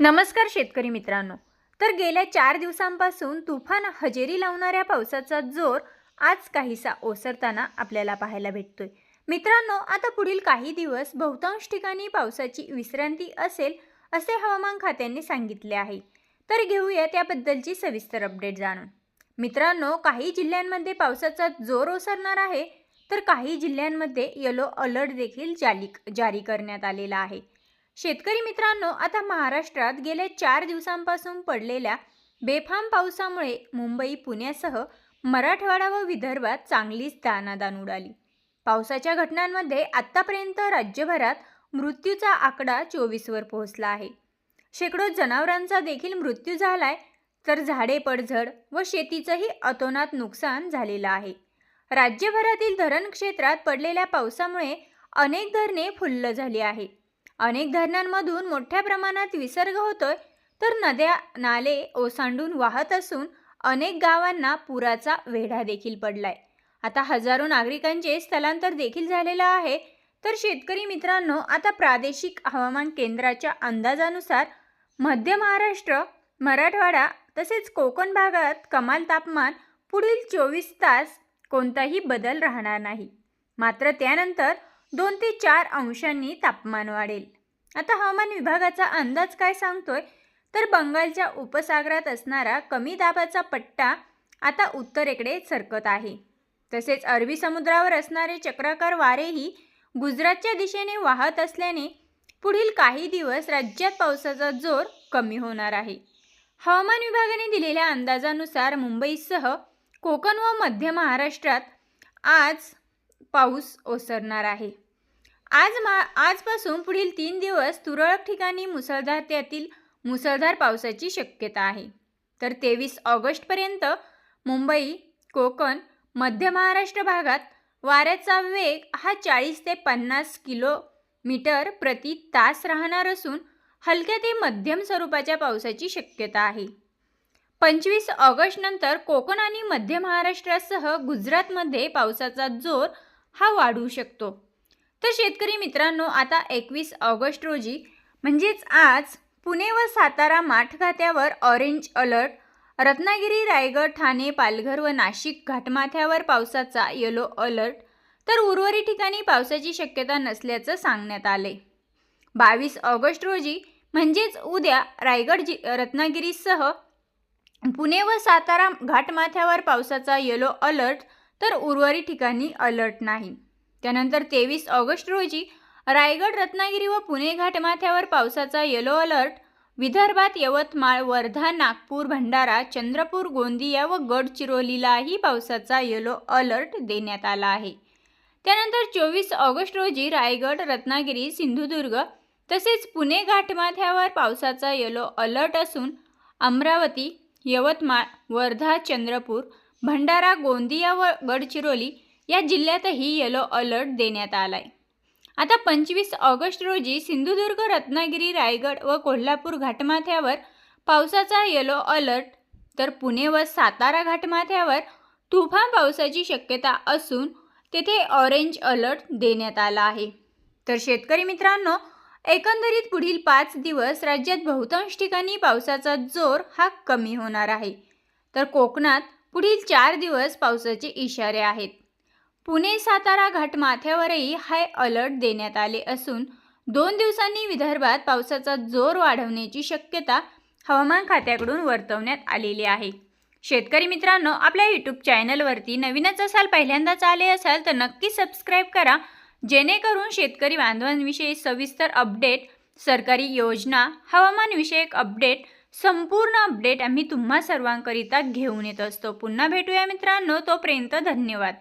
नमस्कार शेतकरी मित्रांनो. तर गेल्या चार दिवसांपासून तुफान हजेरी लावणाऱ्या पावसाचा जोर आज काहीसा ओसरताना आपल्याला पाहायला भेटतोय. मित्रांनो आता पुढील काही दिवस बहुतांश ठिकाणी पावसाची विश्रांती असेल असे हवामान खात्याने सांगितले आहे. तर घेऊया त्याबद्दलची सविस्तर अपडेट जाणून. मित्रांनो काही जिल्ह्यांमध्ये पावसाचा जोर ओसरणार आहे तर काही जिल्ह्यांमध्ये येलो अलर्ट देखील जारी जारी करण्यात आलेला आहे. शेतकरी मित्रांनो आता महाराष्ट्रात गेल्या चार दिवसांपासून पडलेल्या बेफाम पावसामुळे मुंबई पुण्यासह मराठवाडा व विदर्भात चांगलीच दानादान उडाली. पावसाच्या घटनांमध्ये आत्तापर्यंत राज्यभरात मृत्यूचा आकडा चोवीसवर पोहोचला आहे. शेकडो जनावरांचा देखील मृत्यू झालाय तर झाडे पडझड व शेतीचंही अतोनात नुकसान झालेलं आहे. राज्यभरातील धरण क्षेत्रात पडलेल्या पावसामुळे अनेक धरणे फुल्ल झाली आहे अनेक धरणांमधून मोठ्या प्रमाणात विसर्ग होतोय तर नद्या नाले ओसांडून वाहत असून अनेक गावांना पुराचा वेढा देखील पडलाय. आता हजारो नागरिकांचे स्थलांतर देखील झालेलं आहे. तर शेतकरी मित्रांनो आता प्रादेशिक हवामान केंद्राच्या अंदाजानुसार मध्य महाराष्ट्र मराठवाडा तसेच कोकण भागात कमाल तापमान पुढील चोवीस तास कोणताही बदल राहणार नाही. मात्र त्यानंतर दोन ते चार अंशांनी तापमान वाढेल. आता हवामान विभागाचा अंदाज काय सांगतोय? तर बंगालच्या उपसागरात असणारा कमी दाबाचा पट्टा आता उत्तरेकडे सरकत आहे. तसेच अरबी समुद्रावर असणारे चक्राकार वारेही गुजरातच्या दिशेने वाहत असल्याने पुढील काही दिवस राज्यात पावसाचा जोर कमी होणार आहे. हवामान विभागाने दिलेल्या अंदाजानुसार मुंबईसह कोकण व मध्य महाराष्ट्रात आज पाऊस ओसरणार आहे. आज मा आजपासून पुढील तीन दिवस तुरळक ठिकाणी मुसळधार त्यातील मुसळधार पावसाची शक्यता आहे. तर तेवीस ऑगस्टपर्यंत मुंबई कोकण मध्य महाराष्ट्र भागात वाऱ्याचा वेग हा चाळीस ते पन्नास किलोमीटर प्रति तास राहणार असून हलक्या ते मध्यम स्वरूपाच्या पावसाची शक्यता आहे. पंचवीस ऑगस्टनंतर कोकण आणि मध्य महाराष्ट्रासह गुजरातमध्ये पावसाचा जोर हा वाढू शकतो. तर शेतकरी मित्रांनो आता एकवीस ऑगस्ट रोजी म्हणजेच आज पुणे व सातारा माठघात्यावर ऑरेंज अलर्ट रत्नागिरी रायगड ठाणे पालघर व नाशिक घाटमाथ्यावर पावसाचा येलो अलर्ट तर उर्वरित ठिकाणी पावसाची शक्यता नसल्याचं सांगण्यात आले. बावीस ऑगस्ट रोजी म्हणजेच उद्या रायगड जि रत्नागिरीसह पुणे व सातारा घाटमाथ्यावर पावसाचा येलो अलर्ट तर उर्वरित ठिकाणी अलर्ट नाही. त्यानंतर तेवीस ऑगस्ट रोजी रायगड रत्नागिरी व पुणे घाटमाथ्यावर पावसाचा येलो अलर्ट विदर्भात यवतमाळ वर्धा नागपूर भंडारा चंद्रपूर गोंदिया व गडचिरोलीलाही पावसाचा येलो अलर्ट देण्यात आला आहे. त्यानंतर चोवीस ऑगस्ट रोजी रायगड रत्नागिरी सिंधुदुर्ग तसेच पुणे घाटमाथ्यावर पावसाचा येलो अलर्ट असून अमरावती यवतमाळ वर्धा चंद्रपूर भंडारा गोंदिया व गडचिरोली या जिल्ह्यातही येलो अलर्ट देण्यात आला आहे आता पंचवीस ऑगस्ट रोजी सिंधुदुर्ग रत्नागिरी रायगड व कोल्हापूर घाटमाथ्यावर पावसाचा येलो अलर्ट तर पुणे व सातारा घाटमाथ्यावर तुफान पावसाची शक्यता असून तेथे ऑरेंज अलर्ट देण्यात आला आहे. तर शेतकरी मित्रांनो एकंदरीत पुढील पाच दिवस राज्यात बहुतांश ठिकाणी पावसाचा जोर हा कमी होणार आहे. तर कोकणात पुढील चार दिवस पावसाचे इशारे आहेत. पुणे सातारा घाटमाथ्यावरही हाय अलर्ट देण्यात आले असून दोन दिवसांनी विदर्भात पावसाचा जोर वाढवण्याची शक्यता हवामान खात्याकडून वर्तवण्यात आलेली आहे. शेतकरी मित्रांनो आपल्या यूट्यूब चॅनलवरती नवीनच असाल पहिल्यांदाच आले असाल तर नक्की सबस्क्राईब करा. जेणेकरून शेतकरी बांधवांविषयी सविस्तर अपडेट सरकारी योजना हवामानविषयक अपडेट संपूर्ण अपडेट आम्ही तुम्हा सर्वांकरिता घेऊन येत असतो. पुन्हा भेटूया मित्रांनो तोपर्यंत धन्यवाद.